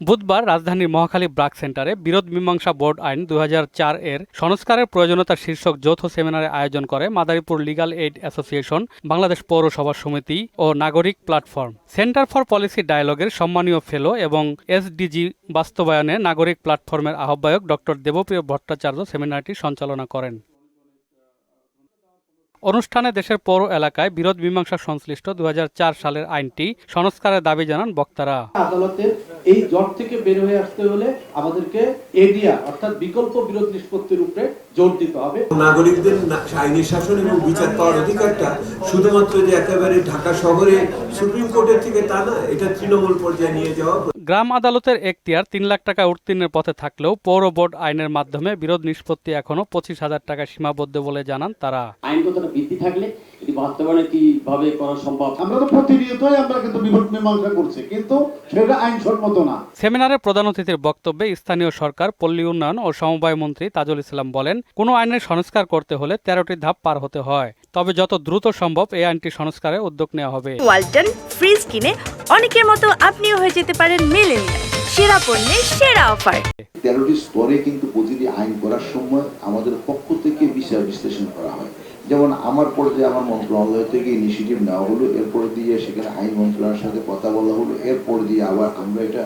বুধবার রাজধানীর মহাখালী ব্রাক সেন্টারে বিরোধ মীমাংসা বোর্ড আইন দু হাজার চার এর সংস্কারের প্রয়োজনীয়তা শীর্ষক যৌথ সেমিনারে আয়োজন করে Madaripur legal aid association, Bangladesh পৌরসভা সমিতি ও নাগরিক প্ল্যাটফর্ম। সেন্টার ফর পলিসি ডায়ালগের সম্মানীয় ফেলো এবং এসডিজি বাস্তবায়নে নাগরিক প্ল্যাটফর্মের আহ্বায়ক ডক্টর দেবপ্রিয় ভট্টাচার্য সেমিনারটি সঞ্চালনা করেন। অনুষ্ঠানে দেশের পৌর এলাকায় বিরোধ মীমাংসা সংশ্লিষ্ট দু সালের আইনটি সংস্কারের দাবি জানান বক্তারা। আদালতের এই জট থেকে বের হয়ে আসতে হলে আমাদেরকে এডিয়া অর্থাৎ বিকল্প বিরোধ নিষ্পত্তির উপরে জোর দিতে হবে। নাগরিকদের আইনি শাসন এবং বিচার পাওয়ার অধিকারটা শুধুমাত্র যে একেবারে ঢাকা শহরে সুপ্রিম কোর্টের থেকে তা না এটা তৃণমূল পর্যায়ে নিয়ে যাওয়া গ্রাম আদালতের এখতিয়ার তিন লাখ টাকা উত্তীর্ণের পথে থাকলেও পৌর বোর্ড আইনের মাধ্যমে বিরোধ নিষ্পত্তি এখনও পঁচিশ হাজার টাকা সীমাবদ্ধ বলে জানান তারা। আইনগত বৃদ্ধি থাকলে বাস্তবায়নে কীভাবে করা সম্ভব? আমরা তো প্রতিনিয়তই আমরা কিন্তু বিভোট মীমাংসা করছি কিন্তু সেটা আইনসম্মত না। সেমিনারে প্রধান অতিথির বক্তব্যে স্থানীয় সরকার পল্লী উন্নয়ন ও সমবায় মন্ত্রী তাজুল ইসলাম বলেন কোনো আইনের সংস্কার করতে হলে তেরোটি ধাপ পার হতে হয়। তবে যত দ্রুত সম্ভব এই আইনটি সংস্কারে উদ্যোগ নেওয়া হবে। ওয়ালটন ফ্রিজ কিনে অনেকের মতো আপনিও হয়ে যেতে পারেন মেলেনিয়া সেরা পণ্যের সেরা অফার। তেরোটি স্তরে কিন্তু প্রতিটি আইন করার সময় আমাদের পক্ষ থেকে বিচার বিশ্লেষণ করা হয়। যেমন আমার পর্যায়ে আমার মন্ত্রণালয় থেকে ইনিশিয়েটিভ নেওয়া হলো এরপর দিয়ে সেখানে আইন মন্ত্রণালয়ের সাথে কথা বলা হলো এরপর দিয়ে আবার আমরা এটা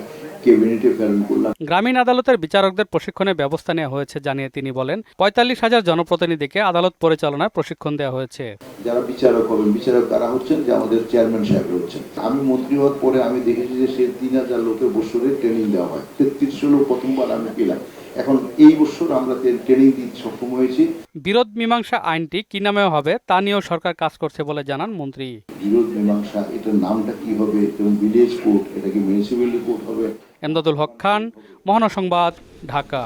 গ্রামীণ আদালতের বিচারকদের প্রশিক্ষণের ব্যবস্থা নেওয়া হয়েছে জানিয়ে তিনি বলেন পঁয়তাল্লিশ হাজার জনপ্রতিনিধিকে আদালত পরিচালনায় প্রশিক্ষণ দেওয়া হয়েছে। যারা বিচারক হবেন বিচারক তারা হচ্ছেন যে আমাদের চেয়ারম্যান সাহেব হচ্ছেন আমি মন্ত্রী হওয়ার পরে আমি দেখেছি যে সে তিন হাজার লোকের বছরে ট্রেনিং দেওয়া হয়। তেত্রিশশো লোক প্রথমবার আমি পেলাম। এখন এই বছর আমরা ট্রেনিং দিতে সক্ষম হয়েছি। বিরোধ মীমাংসা আইনটি কি নামে হবে তা নিয়েও সরকার কাজ করছে বলে জানান মন্ত্রী। বিরোধ মীমাংসা এটার নামটা কি হবে? এবং ভিলেজ কোর্ট এটা কি মিউনিসিপ্যালিটি কোর্ট হবে? এমদাদুল হক খান মহানসংবাদ ঢাকা।